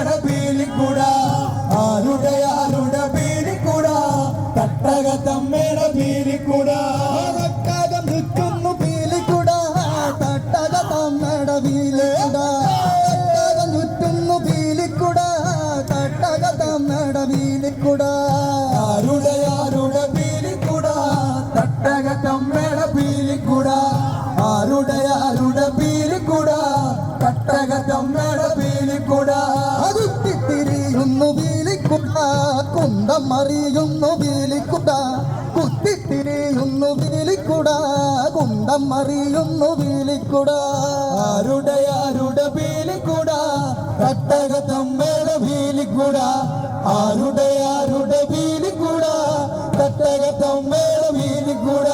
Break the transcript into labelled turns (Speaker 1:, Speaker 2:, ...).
Speaker 1: అరుడడ పీలి కూడా ఆరుడయ అరుడ పీలి కూడా తట్టగ తమ్మేడ పీలి కూడా.
Speaker 2: తట్టగ నృత్యము పీలి కూడా తట్టగ తమ్మేడ పీలి కూడా. తట్టగ నృత్యము పీలి కూడా తట్టగ తమ్మేడ పీలి కూడా.
Speaker 1: ఆరుడయ అరుడ పీలి కూడా తట్టగ తమ్మేడ పీలి కూడా. ఆరుడయ అరుడ పీలి కూడా తట్టగ తమ్మేడ
Speaker 2: കുണ്ടമറിയുന്നു വീലിക്കുട കുത്തിത്തിരിയുന്നു വീലിക്കുട കുണ്ടമറിയുന്നു വീലിക്കുട
Speaker 1: ആരുടെ ആരുടെ വീലിക്കുട കട്ടക തമ്മയുടെ വീലിക്കുട ആരുടെ ആരുടെ വീലിക്കുട കട്ടക തമ്മയുടെ വീലിക്കുട